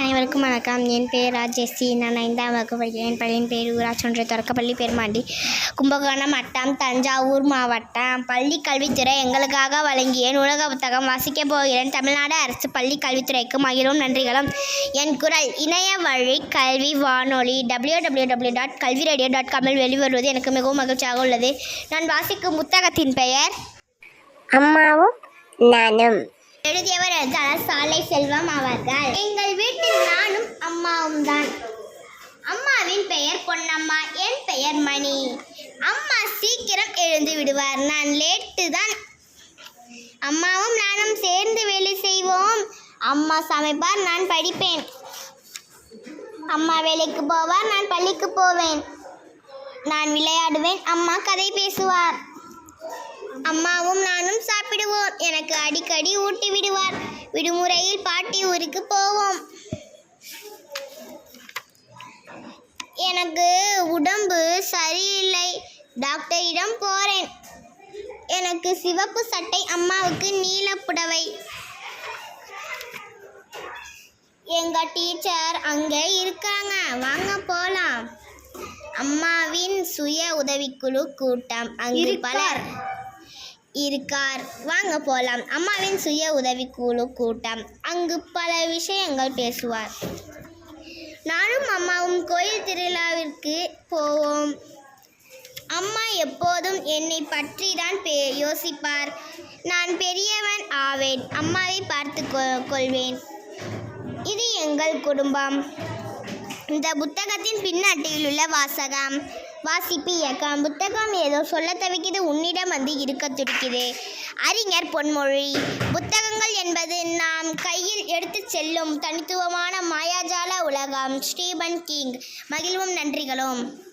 அனைவருக்கும் வணக்கம். என் பேர் ராஜேஸ்ரீ. நான் ஐந்தாம் வகுப்பு படிக்கிறேன். பள்ளியின் பேர் ஊராட்சி ஒன்றிய தொடக்கப்பள்ளி பெருமாண்டி. கும்பகோணம் வட்டம் தஞ்சாவூர் மாவட்டம். பள்ளி கல்வித்துறை எங்களுக்காக வழங்கிய நூலக புத்தகம் வாசிக்கப் போகிறேன். தமிழ்நாடு அரசு பள்ளி கல்வித்துறைக்கு மகிழும் நன்றிகளும். என் குரல் இணைய வழி கல்வி வானொலி W W W dot Kalvi radio dot காமில் வெளிவருவது எனக்கு மிகவும் மகிழ்ச்சியாக உள்ளது. நான் வாசிக்கும் புத்தகத்தின் பெயர் அம்மாவும் நானும். எழுதியவர் எழுத்தாளர் சாலை செல்வம் அவர்கள் எங்கள் வீட்டில் நானும் அம்மாவும் தான் அம்மாவின் பெயர் பொன்னம்மா என் பெயர் மணி. அம்மா சீக்கிரம் எழுந்து விடுவார். நான் லேட்டு தான். அம்மாவும் நானும் சேர்ந்து வேலை செய்வோம். அம்மா சமைப்பார் நான் படிப்பேன். அம்மா வேலைக்கு போவார் நான் பள்ளிக்கு போவேன். நான் விளையாடுவேன் அம்மா கதை பேசுவார். அம்மாவும் நானும் சாப்பிடுவோம். எனக்கு அடிக்கடி ஊட்டி விடுவார். விடுமுறையில் பாட்டி ஊருக்கு போ எனக்கு உடம்பு சரியில்லை. டாக்டரிடம் போறேன். எனக்கு சிவப்பு சட்டை அம்மாவுக்கு நீல புடவை. எங்க டீச்சர் அங்கே இருக்காங்க. வாங்க போலாம். அம்மாவின் சுய உதவிக்குழு கூட்டம் அங்கு பலர் இருக்கார். வாங்க போலாம். அம்மாவின் சுய உதவிக்குழு கூட்டம். அங்கு பல விஷயங்கள் பேசுவார். நானும் அம்மாவும் கோயில் திருவிழாவிற்கு போவோம். அம்மா எப்போதும் என்னை பற்றி தான் பே யோசிப்பார். நான் பெரியவன் ஆவேன். அம்மாவை பார்த்து கொ- கொள்வேன். இது எங்கள் குடும்பம். இந்த புத்தகத்தின் பின்னட்டியில் உள்ள வாசகம். வாசிப்பு இயக்கம். புத்தகம் ஏதோ சொல்ல தவிக்கிறது உன்னிடம் வந்து இருக்க துடிக்குது. அறிஞர் பொன்மொழி. புத்தகங்கள் என்பது நாம் கையில் எடுத்துச் செல்லும் தனித்துவமான மாயாஜால உலகம். Stephen King. மகிழ்வும் நன்றிகளும்.